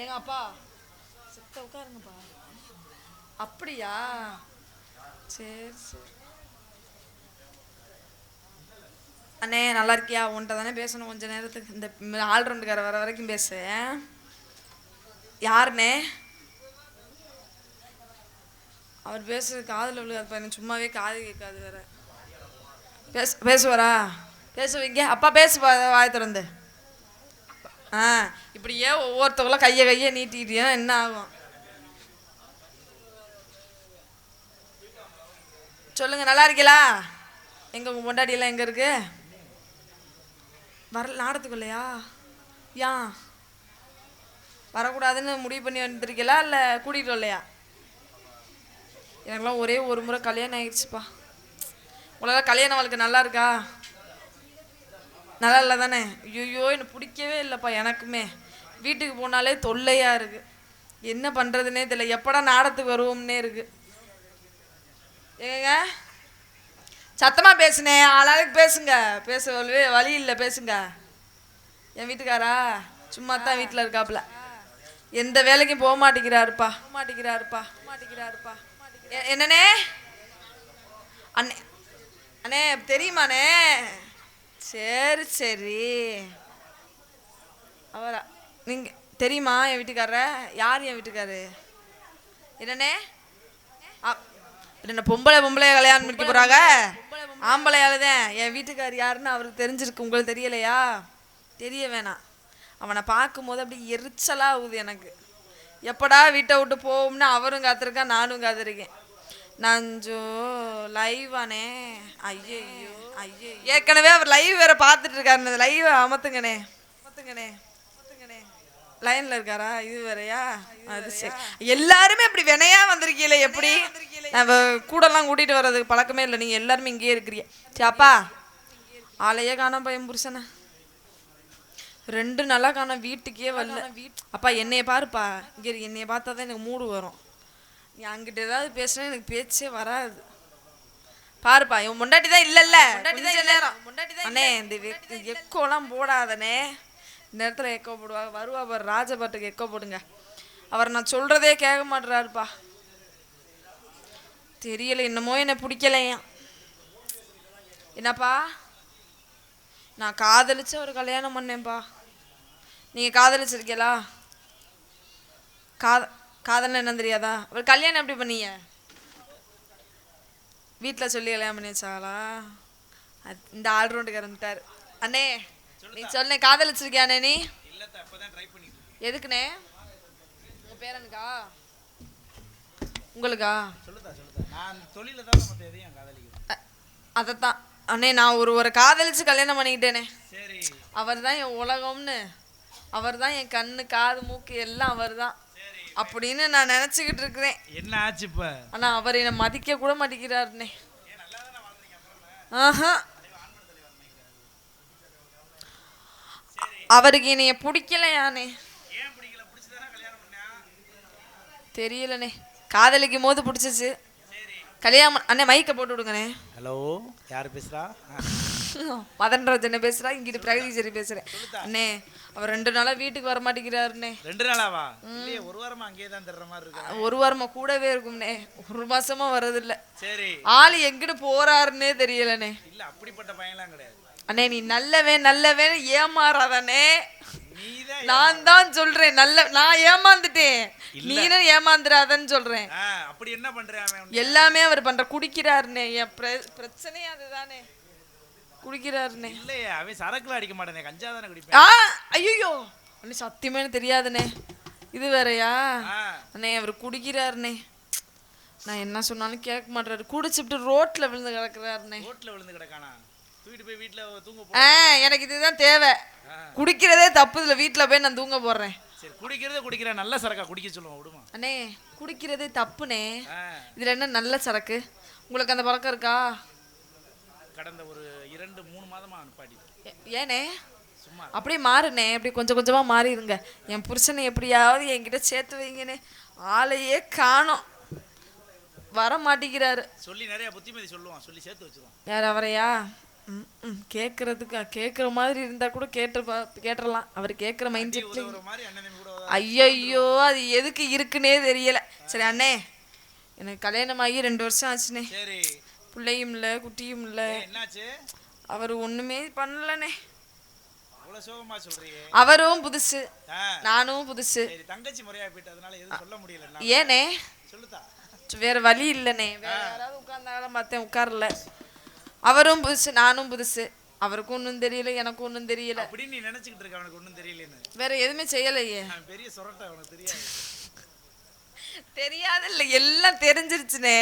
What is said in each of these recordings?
எங்க அப்பா சித்த உட்காருங்கப்பா. அப்படியா? சரி சரி. அண்ணே நல்லா இருக்கியா? உன்கிட்ட தானே பேசணும் கொஞ்ச நேரத்துக்கு. இந்த ஆல்ரவுண்டுக்கார வர வரைக்கும் பேசு. யாருண்ணே? அவர் பேசுறது காதில் விழுகாது எனக்கு சும்மாவே காது கேட்காது வேற. பேச பேசுவாரா? பேசுவீங்க? அப்பா பேசு வாய் திறந்து. ஆ இப்படியே ஒவ்வொருத்தவங்களும் கையை கையை நீட்டிக்கிட்டியா? என்ன ஆகும்? சொல்லுங்க நல்லா இருக்கீங்களா எங்க உங்க பொண்டாட்டியெல்லாம் எங்க இருக்கு? வர நாடத்துக்குள்ளையா? ஏன் வரக்கூடாதுன்னு முடிவு பண்ணி வந்துருக்கீங்களா இல்லை கூட்டிகிட்டு வரலையா? எனக்குலாம் ஒரே ஒரு முறை கல்யாணம் ஆயிடுச்சுப்பா. உங்களால் கல்யாணம் வாழ்க்கை நல்லா இருக்கா நல்லா இல்லை தானே ஐயோ எனக்கு பிடிக்கவே இல்லைப்பா எனக்குமே. வீட்டுக்கு போனாலே தொல்லையாக இருக்குது என்ன பண்ணுறதுனே தெரியல. எப்படா நாடத்துக்கு வருவோம்னே இருக்கு. ஏங்க? சத்தமாக பேசுனேன் ஆளாளுக்கு பேசுங்க. பேச வழி- வழி இல்லை பேசுங்க. என் வீட்டுக்காரா? சும்மா தான் வீட்டில் இருக்காப்புல. எந்த வேலைக்கும் போக மாட்டேங்கிறாருப்பா. மாட்டேங்கிறாருப்பா. மாட்டேங்கிறாருப்பா. எ- என்னண்ணே அண்ணே அண்ணே தெரியுமாண்ணே? சரி சரி. அவரா நீங்கள் தெரியுமா என் வீட்டுக்காரர? யார் என் வீட்டுக்காரு? என்னண்ணே? என்ன பொம்பளை பொம்பளை கல்யாணம் பண்ணிக்க போகிறாங்க ஆம்பளையால தான் என் வீட்டுக்கார் யாருன்னு அவருக்கு தெரிஞ்சிருக்கு. உங்களுக்கு தெரியலையா? தெரிய வேணாம். அவனை பார்க்கும்போது அப்படி எரிச்சலாக ஆகுது எனக்கு. எப்படா வீட்டை விட்டு போவோம்னு அவரும் காத்திருக்கான் நானும் காத்திருக்கேன். நஞ்சோ லைவானே ஐயோ ஐயோ ஏற்கனவே அவர் லைவ் வேற பார்த்துட்டு இருக்காரு லைவ் அமத்துங்கண்ணே. அமத்துங்கண்ணே. லைன்ல இருக்காரா? இது வேறயா? அது சரி. எல்லாருமே இப்படி வினையா வந்திருக்கீல எப்படி? நம்ம கூடலாம் கூட்டிட்டு வர்றதுக்கு பழக்கமே இல்லை. நீங்க எல்லாருமே இங்கேயே இருக்கிறீங்க. சரி அப்பா. ஆளையே காணோம் பையன் புருஷனை. ரெண்டு நாளா காணோம் வீட்டுக்கே வரல. அப்பா என்னைய பாருப்பா. இங்க என்னைய பார்த்தா தான் எனக்கு மூடு வரும். நீ அங்கிட்ட ஏதாவது பேசுனா எனக்கு பேச்சே வராது. பாருப்பா இவன் முண்டாட்டி தான் இல்லைல்ல. கொஞ்ச நேரம். அண்ணே இந்த எக்கோலாம் போடாதனே இந்த நேரத்தில் எக்கோ போடுவா வருவா பாரு ராஜபாட்டுக்கு எக்கோ போடுங்க. அவர் நான் சொல்றதே கேட்க மாட்டுறாருப்பா தெரியல என்னமோ என்னை பிடிக்கலையா? என்னப்பா? நான் காதலிச்சு ஒரு கல்யாணம் பண்ணேன்ப்பா. நீங்கள் காதலிச்சிருக்கீங்களா? காத காதல் என்னன்னு தெரியாதா? அவர் கல்யாணம் எப்படி பண்ணீங்க? வீட்டில் சொல்லி கல்யாணம் பண்ணி வச்சாங்களா? இந்த ஆல்ரவுண்டுக்கு இறந்துட்டார். அண்ணே நீ சொன்ன காதலிச்சிருக்கியானே நீ? எதுக்குண்ணே? உங்கள் உங்களுக்கா? மற்ற எதையும் காதலிக்கிறேன் அதைத்தான். அண்ணே நான் ஒரு ஒரு காதலிச்சு கல்யாணம் பண்ணிக்கிட்டேனே. அவர் தான் என் உலகம்னு. அவர் தான் என் கண்ணு காது மூக்கு எல்லாம் அவர் தான் அப்படின்னு நான் நினச்சிக்கிட்டு இருக்கிறேன். என்ன ஆச்சு இப்ப? ஆனால் அவர் என்னை மதிக்க கூட மாட்டேங்கிறாருண்ணே ஆஹா. அவருக்கு என்னைய பிடிக்கலையானே ஏன் பிடிக்கல? பிடிச்சதானே கல்யாணம் பண்ணா? தெரியலண்ணே காதலிக்கும் போது பிடிச்சிச்சு. கல்யாணம் அண்ணே மைக்கை போட்டு விடுங்கண்ணே. ஹலோ யார் பேசுறா? மதன் ராஜனை பேசுறா இங்கிட்டு பிரகதீஸ்வரி பேசுறேன் அண்ணே அவர் ரெண்டு நாளா வீட்டுக்கு வர மாட்டேங்கிறாருண்ணே ரெண்டு நாளாவா? இல்லையே ஒரு வாரமா அங்கேயே தான் தர்ற மாதிரி இருக்கு. ஒரு வாரமா கூடவே இருக்கும்ண்ணே. ஒரு மாசமா வர்றதில்ல. சரி. ஆளு எங்கிட்டு போறாருன்னே தெரியலண்ணே. இல்ல அப்படிப்பட்ட பையன்லாம் கிடையாது. அண்ணே நீ நல்லவன் நல்லவன் ஏமாறாதண்ணே. நீதான் நான் தான் சொல்றேன் நல்ல நான் ஏமாந்துட்டேன். நீனும் ஏமாந்துடாதன்னு சொல்றேன். அப்படி என்ன பண்றேன் எல்லாமே அவர் பண்ற குடிக்கிறாருண்ணே. என் பிர- பிரச்சனையே அதுதானே. குடிக்கிறாருண்ணே இல்லையே அவன் சரக்குல அடிக்க மாட்டானே கஞ்சா தானே குடிப்பேன். ஆ ஐயோ அண்ணே சத்தியமே தெரியாதுண்ணே இது வேறயா? அண்ணே அவர் குடிக்கிறாருண்ணே நான் என்ன சொன்னாலும் கேட்க மாட்டாரு குடிச்சுட்டு ரோட்ல விழுந்து கிடக்குறாருண்ணே ரோட்ல விழுந்து கிடக்கானா? தூக்கிட்டு போய் வீட்டுல தூங்க ஆ எனக்கு இதுதான் தேவை. குடிக்கிறதே தப்பு இதுல வீட்ல போய் நான் தூங்க போடுறேன். சரி குடிக்கிறதே குடிக்கிறேன். நல்ல சரக்கா குடிக்க சொல்லுவோம் விடுமா? அண்ணே குடிக்கிறதே தப்புண்ணே ஆ, இதுல என்ன நல்ல சரக்கு? உங்களுக்கு அந்த பழக்கம் இருக்கா? கடந்த ஒரு இரண்டு மூணு மாதமா அனுப்பாடி ஏ- ஏனே? சும்மா அப்படியே மாறுனே. அப்படி கொஞ்சம் கொஞ்சமா மாறிடுங்க. என் புருஷனை எப்படியாவது என்கிட்ட சேர்த்து வைங்கண்ணே ஆளையே காணோம். வர மாட்டேங்கிறாரு சொல்லி நிறைய புத்திமதி சொல்லுவான். சொல்லி சேர்த்து வச்சிருவான். யார் அவரையா? ம், கேட்கறதுக்கு கேட்குற மாதிரி இருந்தா கூட கேட்டு கேட்டுறலாம். அவர் கேட்குற மைண்ட் உதவ- ஐயையோ அது எதுக்கு இருக்குன்னே தெரியல. சரி அண்ணே எனக்கு கல்யாணம் ஆகி ரெண்டு வருஷம் ஆச்சுண்ணே. பிள்ளையும் இல்லை குட்டியும் இல்லை. என்னாச்சு? அவர் ஒண்ணுமே சொல்றீங்க. அவரும் புதுசு. நானும் புதுசு. தங்கச்சி முறையா போயிட்டதுனால எதுவும் சொல்ல முடியல. ஏனே? சொல்லுதா? வேற வழி இல்லைண்ணே வேற யாராவது உட்கார்ந்தாலும் பார்த்தேன் உட்காரல. அவரும் புதுசு நானும் புதுசு. அவருக்கும் ஒன்றும் தெரியல எனக்கும் ஒன்றும் தெரியல. அப்படின்னு நீ நினைச்சுக்கிட்டு இருக்க அவனுக்கு ஒண்ணும் தெரியலன்னு. வேற எதுவுமே செய்யலையே. பெரிய சொரட்டை அவனுக்கு தெரியாது. தெரியாது இல்ல எல்லாம் தெரிஞ்சிருச்சுனே.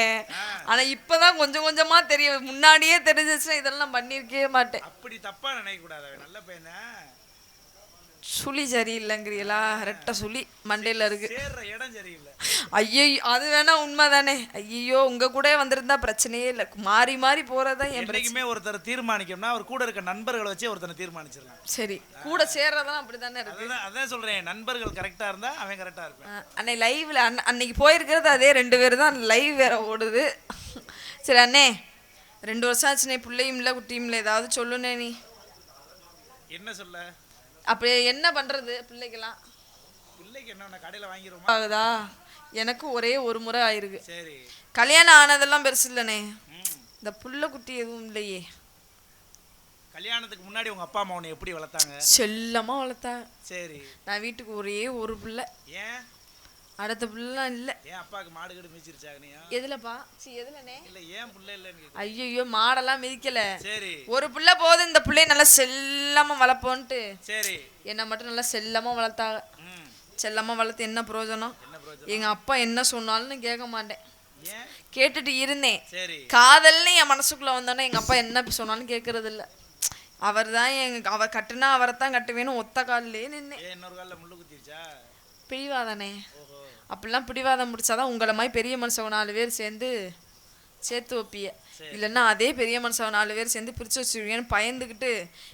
ஆனா இப்பதான் கொஞ்சம் கொஞ்சமா தெரியும். முன்னாடியே தெரிஞ்சிருச்சுன்னா இதெல்லாம் பண்ணிருக்கவே மாட்டேன். அப்படி தப்பா நினைக்க கூடாது நல்ல பையனா சுழி சரியில்லைங்கிறீங்களா ரெட்டை சுழி மண்டையில இருக்கு. சேர்ற இடம் சரியில்லை. ஐயோ அது வேணா உண்மைதானே? ஐயோ உங்க கூட வந்திருந்தா பிரச்சனையே இல்லை. மாறி மாறி போறதுதான் என் பிரச்சனை. என்னைக்குமே ஒருத்தர் தீர்மானிக்கணும்னா அவர் கூட இருக்க நண்பர்களை வச்சு ஒருத்தனை தீர்மானிச்சிடலாம். சரி கூட சேர்றதெல்லாம் அப்படிதானே இருக்கு? அதுதான் அதான் சொல்றேன். நண்பர்கள் கரெக்டா இருந்தா அவன் கரெக்டா இருப்பான். அன்னை லைவ்ல அன்ன அன்னைக்கு போயிருக்கிறது அதே ரெண்டு பேர் தான். லைவ் வேற ஓடுது. சரி அண்ணே ரெண்டு வருஷம் ஆச்சுண்ணே. பிள்ளையும் இல்லை குட்டியும் இல்லை. ஏதாவது சொல்லுனே நீ. என்ன சொல்ல? அப்படி என்ன பண்றது பிள்ளைக்கெல்லாம்? பிள்ளைக்கு என்ன கடையில வாங்கிருவோமா? ஆகுதா? எனக்கு ஒரே ஒரு முறை ஆயிருக்கு. சரி. கல்யாணம் ஆனதெல்லாம் பெருசு இல்லைண்ணே ம். இந்த புள்ள குட்டி எதுவும் இல்லையே. கல்யாணத்துக்கு முன்னாடி உங்க அப்பா அம்மா உன்னை எப்படி வளர்த்தாங்க? செல்லமா வளர்த்தா சரி. நான் வீட்டுக்கு ஒரே ஒரு பிள்ளை. ஏன்? அடுத்த பிள்ளைலாம் இல்லை. ஏன் அப்பாவுக்கு மாடு கீடு மிதிச்சிருச்சாங்கனியா எதுலப்பா? சி எதுலண்ணே இல்ல ஏன் புள்ள இல்லைன்னு. ஐயோ மாடெல்லாம் மிதிக்கல. சரி. ஒரு பிள்ளை போதும் இந்த பிள்ளைய நல்லா செல்லமா வளர்ப்போன்ட்டு. சரி. என்னை மட்டும் நல்லா செல்லமா வளர்த்தாங்க ம். செல்லமா வளர்த்து என்ன பிரயோஜனம்? என்ன பிரயோஜனம்? எங்க அப்பா என்ன சொன்னாலும் கேட்க மாட்டேன். கேட்டுட்டு இருந்தேன். சரி. காதல்னு என் மனசுக்குள்ள வந்தோன்னே எங்க அப்பா என்ன சொன்னாலும் கேட்கறது இல்ல அவர் தான் எங்க அவ கட்டுனா அவரை தான் கட்டுவேன்னு ஒத்த காலிலே நின்னேன். பிடிவாதானே. அப்படிலாம் பிடிவாதம் முடிச்சாதான் உங்களை மாதிரி பெரிய மனுஷங்க நாலு பேர் சேர்ந்து சேர்த்து வைப்பிய இல்லைன்னா அதே பெரிய மனுஷங்க நாலு பேர் சேர்ந்து பிரிச்சு வச்சிருவீங்கன்னு பயந்துக்கிட்டு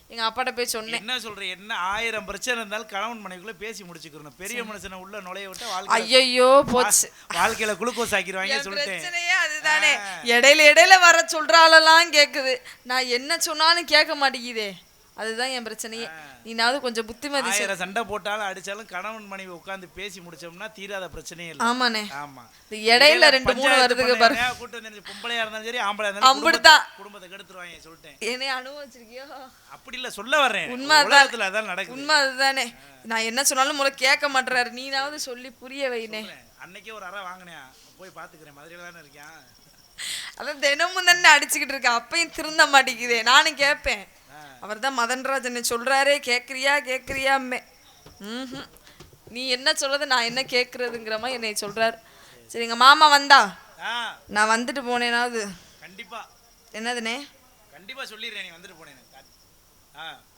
எங்க அப்பாட்ட போய் சொன்னேன். என்ன சொல்ற என்ன ஆயிரம் பிரச்சனை இருந்தாலும் கணவன் மனைவிக்குள்ள பேசி முடிச்சுக்கணும் பெரிய மனுஷனை உள்ள நுழைய விட்டு வாழ்க்கை ஐயையோ போச்சு. வாழ்க்கையில குளுக்கோஸ் ஆக்கிடுவாங்க சொல்லிட்டேன் அதுதானே. இடையில இடையில வர சொல்றாளெல்லாம் கேக்குது. நான் என்ன சொன்னாலும் கேட்க மாட்டேங்குதே. அதுதான் என் பிரச்சனையே. நீனாவது கொஞ்சம் புத்திமதி. ஆயிரம் சண்டை போட்டாலும் அடிச்சாலும் கணவன் மனைவி உட்கார்ந்து பேசி முடிச்சோம்னா தீராத பிரச்சனையே இல்லை. ஆமாண்ணே. ஆமா. இடையில ரெண்டு மூணு வருதுக்கு பண்ண பாரு. யாரையா கூட்டு வந்து பொம்பளையா இருந்தாலும் சரி ஆம்பளையா இருந்தாலும் அம்புட்டுதான். குடும்பத்தை- கெடுத்துருவாங்க சொல்லிட்டேன். என்னை அனுபவிச்சிருக்கியோ? அப்படி இல்ல சொல்ல வர்றேன். உண்மை. உலகத்துல அதான் நடக்குது. உண்மை அதுதானே. நான் என்ன சொன்னாலும் முறை கேட்க மாட்டேறாரு நீனாவது சொல்லி புரிய வைனே அன்னைக்கே ஒரு அறை வாங்கினேன். போய் பாத்துக்கிறேன் மதுரையில தானே இருக்கேன். அதான் தினமும் தானே அடிச்சுக்கிட்டு இருக்கேன். அப்பயும் திருந்த மாட்டேங்குதே. நானும் கேட்பேன். அவர் தான் மதன்ராஜ் என்ன சொல்றாரே கேட்குறியா கேட்குறியாமே ம். நீ என்ன சொல்றது நான் என்ன கேட்குறதுங்கிற மாதிரி என்னை சொல்றாரு. சரி எங்கள் மாமா வந்தா? நான் வந்துட்டு போனேனாவது. கண்டிப்பா. என்னதுண்ணே கண்டிப்பா சொல்லிடுறேன் நீ வந்துட்டு போனேன்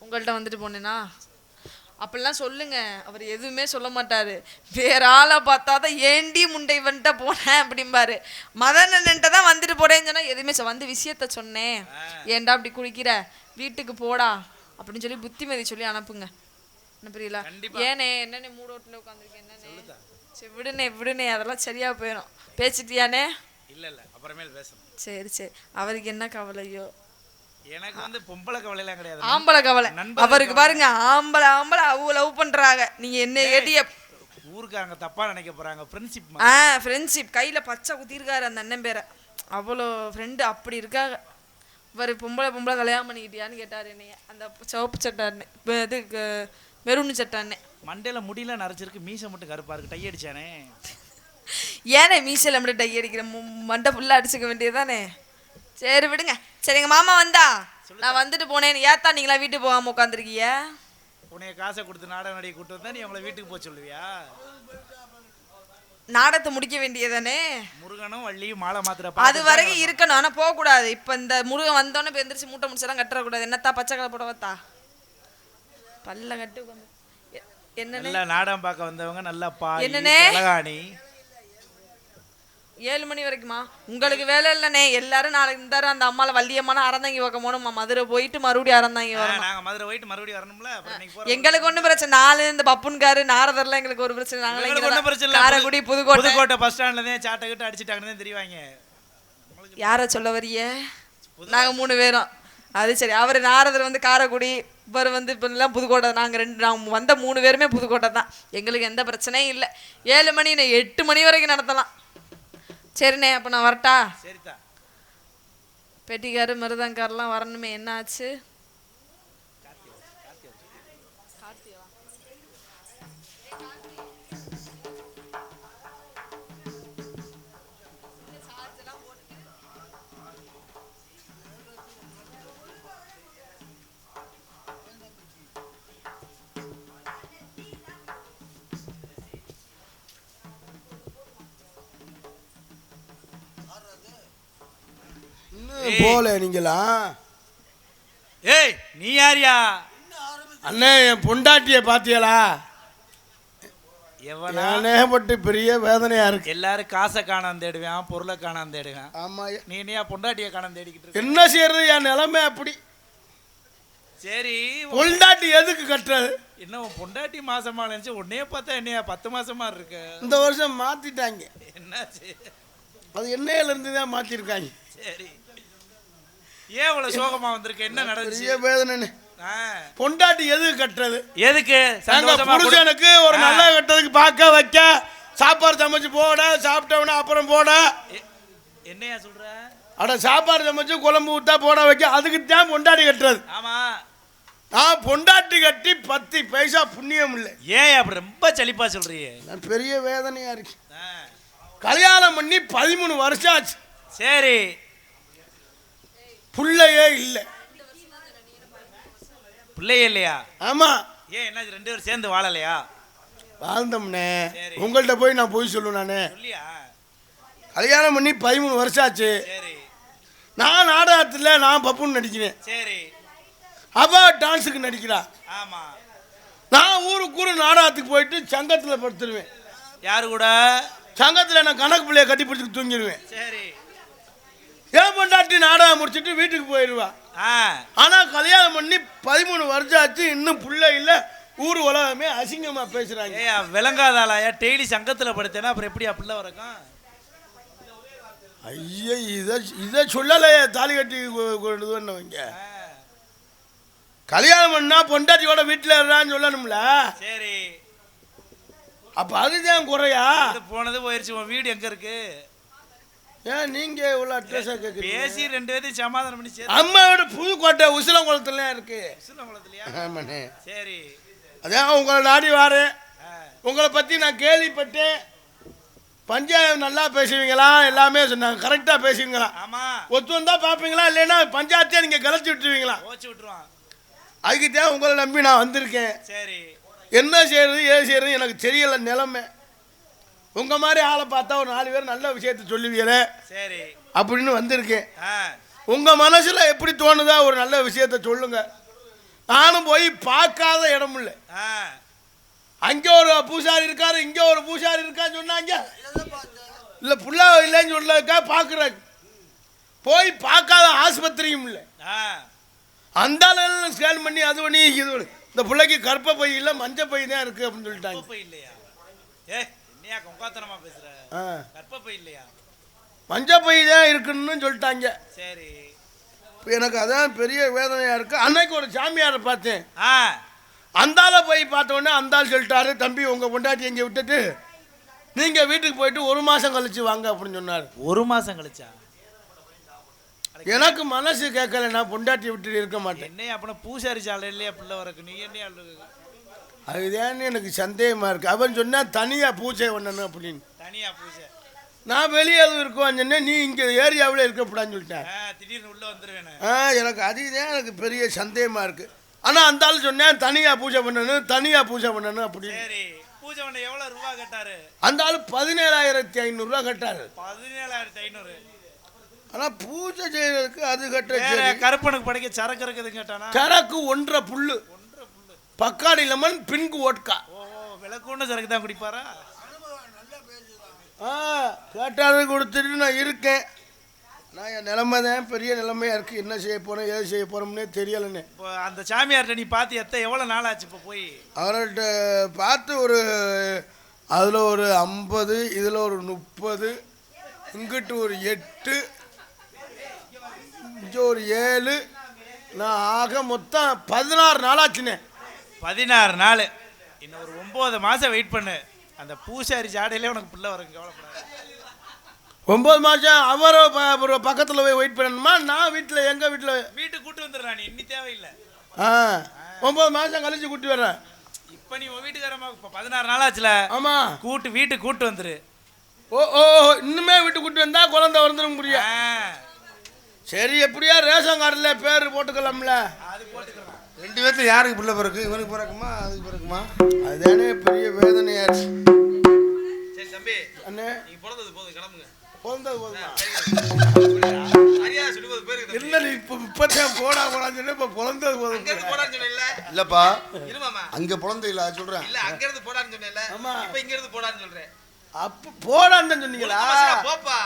உங்கள்கிட்ட வந்துட்டு போனேனா? அப்படிலாம் சொல்லுங்க. அவர் எதுவுமே சொல்ல மாட்டாரு. வேற ஆளை பார்த்தா தான் ஏண்டி முண்டை வந்துட்ட போனேன் அப்படிம்பாரு. மதனன்ட்ட தான் வந்துட்டு போறேன்னு சொன்னா எதுவுமே வந்து விஷயத்த சொன்னேன். ஏன்டா அப்படி குளிக்கிற? வீட்டுக்கு போடா அப்படின்னு சொல்லி புத்திமதி சொல்லி அனுப்புங்க. அனுப்புறீங்களா ஏனே என்னண்ணே மூடோட்டில் உட்காந்துருக்கேன் என்னண்ணே சரி விடுனே விடுனே அதெல்லாம் சரியா போயிடும் பேசிட்டியானே? இல்ல இல்ல அப்புறமேல் பேசணும் சரி சரி. அவருக்கு என்ன கவலையோ? எனக்கு வந்து பொம்பளை கவலையெல்லாம் கிடையாது. ஆம்பளை கவலை. அவருக்கு பாருங்க ஆம்பளை ஆம்பளை அவங்க லவ் பண்றாங்க. நீங்க என்ன கேட்டிய ஊருக்காரங்க தப்பா நினைக்க போறாங்க. ஃப்ரெண்ட்ஷிப் ஆ ஃப்ரெண்ட்ஷிப் கையில பச்சை குத்திருக்காரு அந்த அண்ணன் பேரை. அவ்வளோ ஃப்ரெண்டு அப்படி இருக்காங்க. இவர் பொம்பளை பொம்பளை கல்யாணம் பண்ணிக்கிட்டியான்னு கேட்டார் என்னைய. அந்த சிவப்பு சட்டை அண்ணன் இப்ப இது க- மெரூன் சட்டை அண்ணன் மண்டையில முடியல நரைச்சிருக்கு மீசை மட்டும் கருப்பா இருக்கு டை அடிச்சானே? ஏனே மீசையில் மட்டும் டை அடிக்கிற மண்டை ஃபுல்லாக அடிச்சுக்க வேண்டியதுதானே? சரி விடுங்க. சரி எங்கள் மாமா வந்தா? நான் வந்துட்டு போனேன் ஏத்தா நீங்களா வீட்டுக்கு போகாமல் உட்காந்துருக்கீங்க உன்னைய காசை கொடுத்து நாடக நடிகை கூட்டு வந்தா நீ உங்களை வீட்டுக்கு போக சொல்லுவியா? நாடகத்தை முடிக்க வேண்டியதானே? முருகனும் வள்ளியும் மாலை மாத்திர அது வரைக்கும் இருக்கணும் ஆனா போக கூடாது இப்ப இந்த முருகன் வந்தோடனே இப்ப எந்திரிச்சு மூட்டை முடிச்செல்லாம் கட்டுறக்கூடாது. என்னத்தா பச்சை கலர் புடவத்தா பல்ல கட்டு உட்காந்து எ- என்னண்ணே? நல்லா நாடகம் பார்க்க வந்தவங்க நல்லா பாய் என்னண்ணே? ஏழு மணி வரைக்குமா உங்களுக்கு வேலை இல்லைண்ணே. எல்லாரும் நாளைக்கு இருந்தாரு அந்த அம்மால வள்ளியம்மான அறந்தாங்கி பக்கம் போகணுமா மதுரை போயிட்டு மறுபடியும் அறந்தாங்கி வரணும். நாங்க மதுரை போயிட்டு மறுபடியும் வரணும்ல. எங்களுக்கு ஒண்ணும் பிரச்சனை நாலு இந்த பப்புன்காரு நாரதர்லாம் எங்களுக்கு ஒரு பிரச்சனை நாங்களே ஒண்ணும் பிரச்சனை காரைக்குடி புதுக்கோட்டை. புதுக்கோட்டை பஸ் ஸ்டாண்ட்ல தான் சாட்டை கிட்ட அடிச்சிட்டாங்கன்னு தெரிவாங்க. யார சொல்ல வரிய நாங்க மூணு பேரும். அது சரி. அவர் நாரதர் வந்து காரைக்குடி இவர் வந்து இப்போ எல்லாம் புதுக்கோட்டை நாங்கள் ரெண்டு நாங்கள் வந்த மூணு பேருமே புதுக்கோட்டை தான். எங்களுக்கு எந்த பிரச்சனையும் இல்லை. ஏழு மணி எட்டு மணி வரைக்கும் நடத்தலாம். சரிண்ணே அப்போ நான் வரட்டா? சரிதா பெட்டிக்காரு மிருதங்காரெலாம் வரணுமே என்ன ஆச்சு போல நீங்களா? ஏய் நீ யாரியா? அண்ணே என் பொண்டாட்டிய பாத்தியலா? எவனா? ஏகப்பட்டு பெரிய வேதனையா இருக்கு. எல்லாரும் காசை காணாம தேடுவேன் பொருளை காணாம தேடுவேன். ஆமா நீ என்னையா பொண்டாட்டிய காணாம தேடிக்கிட்டு என்ன செய்யறது என் நிலைமை அப்படி. சரி பொண்டாட்டி எதுக்கு கட்டுறது? என்ன உன் பொண்டாட்டி மாசமா நினைச்சு உன்னைய பார்த்தா என்னையா பத்து மாசமா இருக்க? இந்த வருஷம் மாத்திட்டாங்க. என்னாச்சு அது என்னையில இருந்து தான் மாத்திருக்காங்க. சரி. ஏன் இவ்வளவு சோகமா வந்திருக்க? என்ன நடந்துச்சு? பெரிய வேதனை பொண்டாட்டி எதுக்கு? கட்டுறது எதுக்கு புருஷனுக்கு ஒரு நல்ல கட்டதுக்கு பார்க்க வைக்க சாப்பாடு சமைச்சு போட சாப்பிட்டவன அப்புறம் போட. என்னையா சொல்ற? அட சாப்பாடு சமைச்சு குழம்பு ஊத்தா போட வைக்க அதுக்கு தான் பொண்டாட்டி கட்டுறது. ஆமா. நான் பொண்டாட்டி கட்டி பத்து பைசா புண்ணியம் இல்லை. ஏன் அப்படி ரொம்ப சலிப்பா சொல்றியே நான் பெரிய வேதனையா இருக்கு கல்யாணம் பண்ணி பதிமூணு வருஷம் ஆச்சு. சரி. புள்ளையே இல்லை. பிள்ளையே இல்லையா? ஆமா. ஏன் என்னாச்சு? ரெண்டு பேரும் சேர்ந்து வாழலையா? வாழ்ந்தோம்னே. உங்கள்கிட்ட போய் நான் போய் சொல்லுவேன் நானே. கல்யாணம் பண்ணி பதிமூணு வருஷம் ஆச்சு நான் நாடகத்தில் நான் பப்புன்னு நடிக்கிறேன். சரி. அவ டான்ஸுக்கு நடிக்கிறா. ஆமா. நான் ஊருக்கு ஊரு நாடகத்துக்கு போயிட்டு சங்கத்தில் படுத்துருவேன். யாரு கூட? சங்கத்தில் நான் கணக்கு பிள்ளைய கட்டி பிடிச்சிட்டு தூங்கிடுவேன் சரி. ஏன் பொண்டாட்டி நாடகம் முடிச்சிட்டு வீட்டுக்கு போயிடுவா ஆனால் கல்யாணம் பண்ணி பதிமூணு வருஷம் ஆச்சு இன்னும் புள்ள இல்லை. ஊர் உலகமே அசிங்கமாக பேசுகிறாங்க ஏயா விளங்காதாளாயா? டெய்லி சங்கத்துல படுத்தேன்னா அப்புறம் எப்படியா பிள்ளை வரக்கும் ஐயா இதை இதை சொல்லலையே தாலி கட்டி கொண்டு ஆ, கல்யாணம் பண்ணா பொண்டாட்டியோட வீட்டில் இருந்தான்னு சொல்லணும்ல. சரி. அப்போ அதுதான் குறையா? போனது போயிருச்சு உன் வீடு எங்க இருக்கு? ஏன் நீங்கள் இவ்வளோ அட்ரஸாக கேட்குறீங்க பேசி ரெண்டு பேர்த்தையும் சமாதானம் பண்ணி சரி அம்மாவோட புதுக்கோட்டை உசிலங்குளத்துலாம் இருக்கு? குளத்துலயா ஆமாண்ணே. சரி. அதான் உங்களை நாடி வாரேன். ஆ, உங்களை பற்றி நான் கேள்விப்பட்டேன். பஞ்சாயத்து நல்லா பேசுவீங்களா? எல்லாமே சொன்னாங்க. கரெக்டாக பேசுவீங்களா? ஆமா. ஒத்து வந்தா பார்ப்பீங்களா இல்லைன்னா பஞ்சாயத்தே நீங்கள் கலைச்சி விட்டுருவீங்களா? ஓச்சு விட்டுருவான். அதுக்கு தான் உங்களை நம்பி நான் வந்திருக்கேன். சரி. என்ன செய்யறது ஏது செய்யறது எனக்கு தெரியல நிலைமை. உங்கள் மாதிரி ஆளை பார்த்தா ஒரு நாலு பேர் நல்ல விஷயத்த சொல்லுவீங்களே? சரி. அப்படின்னு வந்திருக்கேன். ஆ. உங்கள் மனசில் எப்படி தோணுதா ஒரு நல்ல விஷயத்த சொல்லுங்க. நானும் போய் பார்க்காத இடம் இல்லை. அங்கே ஒரு பூசாரி இருக்காரு இங்கே ஒரு பூசாரி இருக்கான்னு சொன்னாங்க. இல்லை புள்ள இல்லைன்னு சொல்லக்கா பார்க்குறாங்க. போய் பார்க்காத ஆஸ்பத்திரியும் இல்லை. அந்த ஸ்கேன் பண்ணி அது பண்ணி இது இந்த பிள்ளைக்கு கற்ப பை இல்லை மஞ்சள் பை தான் இருக்குது அப்படின்னு சொல்லிட்டாங்க. கற்பப்பை இல்லையா ஏ என்னையா கொங்காத்தனமா பேசுற? கற்பப்பை இல்லையா? தான் இருக்குன்னு சொல்லிட்டாங்க. சரி. இப்ப எனக்கு அதான் பெரிய வேதனையாக இருக்குது அன்னைக்கு ஒரு சாமியாரை பார்த்தேன். அந்தால போய் பார்த்த உடனே அந்தாள் சொல்லிட்டாரு தம்பி உங்கள் பொண்டாட்டி இங்கே விட்டுட்டு நீங்கள் வீட்டுக்கு போயிட்டு ஒரு மாதம் கழிச்சு வாங்க அப்படின்னு சொன்னார். ஒரு மாசம் கழிச்சா? எனக்கு மனசு கேட்கல நான் பொண்டாட்டி விட்டுட்டு இருக்க மாட்டேன். என்னையா அப்பனா பூசாரி சாலை இல்லையா பிள்ளை வரக்கு? நீ அழுகு? அதுதான் எனக்கு சந்தேகமாக இருக்குது அவன் சொன்னா தனியாக பூஜை பண்ணணும் அப்படின்னு. தனியா பூஜை. நான் வெளியே எதுவும் இருக்குவான்னு சொன்னேன். நீ இங்கே ஏரியாவில் இருக்கக்கூடாதுன்னு சொல்லிட்டேன். திடீர்னு உள்ள வந்துருவேனே. ஆ எனக்கு அதுதான் எனக்கு பெரிய சந்தேகமாக இருக்குது ஆனால் அந்த ஆள் சொன்னேன் தனியாக பூஜை பண்ணணும் தனியாக பூஜை பண்ணணும் அப்படின்னு. சரி பூஜை பண்ண எவ்வளவு ரூபா கேட்டாரு? அந்த ஆள் பதினேழாயிரத்தி ஐநூறுரூவா கட்டாரு. பதினேழாயிரத்தி ஐநூறு. ஆனால் பூஜை செய்யறதுக்கு அது கட்ட கருப்பனுக்கு படைக்க சரக்கு இருக்குது கேட்டானா? சரக்கு ஒன்றரை புல்லு. Bacardi lemon பின்கு vodka. ஓ விளக்குன்னு சரக்கு தான் குடிப்பாரா? ஆ கேட்டாரு கொடுத்துட்டு நான் இருக்கேன். நான் என் நிலைமை தான் பெரிய நிலைமையாக இருக்குது என்ன செய்ய போகிறேன் ஏது செய்ய போகிறோம்னே தெரியலைண்ணே. இப்போ அந்த சாமியார்ட்ட நீ பார்த்து எத்த எவ்வளவு நாள் ஆச்சு இப்போ போய்? அவர்கிட்ட பார்த்து ஒரு அதில் ஒரு ஐம்பது இதில் ஒரு முப்பது இங்கிட்டு ஒரு எட்டு இங்கே ஒரு ஏழு நான் ஆக மொத்தம் பதினாறு நாளாச்சுனே பதினாறு நாள். இன்னும் ஒரு ஒன்பது மாசம் வெயிட் பண்ணு. அந்த பூசாரி ஜாடையிலே உனக்கு பிள்ளை வரும் கவலைப்படாத. ஒன்பது மாதம் அவர் பக்கத்தில் போய் வெயிட் பண்ணணுமா? நான் வீட்டில் எங்கள் வீட்டில் வீட்டுக்கு கூட்டு வந்துடுறா நீ இன்னி தேவையில்லை. ஆ ஒன்பது மாதம் கழிச்சு கூட்டி வர்றேன். இப்போ நீ உன் வீட்டுக்காரமா இப்போ பதினாறு நாள் ஆச்சுல. ஆமாம் கூட்டு வீட்டுக்கு கூட்டு வந்துரு. ஓ ஓ இன்னுமே வீட்டுக்கு கூட்டி வந்தா குழந்தை வந்துடும் முடியும் சரி எப்படியா ரேஷன் கார்டில் பேர் போட்டுக்கலாம்ல? அது போட்டுக்கலாம் ரெண்டு பேர்த்துல யாருக்கு பிள்ளை பிறக்கு? இவனுக்கு பிறக்குமா அதுக்கு பிறக்குமா? அதுதானே பெரிய வேதனையாச்சு. சரி தம்பி அண்ணே. நீங்க பிறந்தது போதும் கிளம்புங்க. பிறந்தது போதுமா? சரியா சொல்லுவது பேருக்கு இல்லை நீ இப்போ இப்போத்தான் போடா போடான்னு சொன்னேன் இப்போ பிறந்தது போதும். போடான்னு சொன்னேன்ல. இல்லப்பா. அங்க பிறந்த இல்ல சொல்றேன். இல்ல அங்க இருந்து போடான்னு சொன்னேன்ல. ஆமா. இப்ப இங்க இருந்து போடான்னு சொல்றேன். அப்போ போடான்னு சொன்னீங்களா? போப்பா.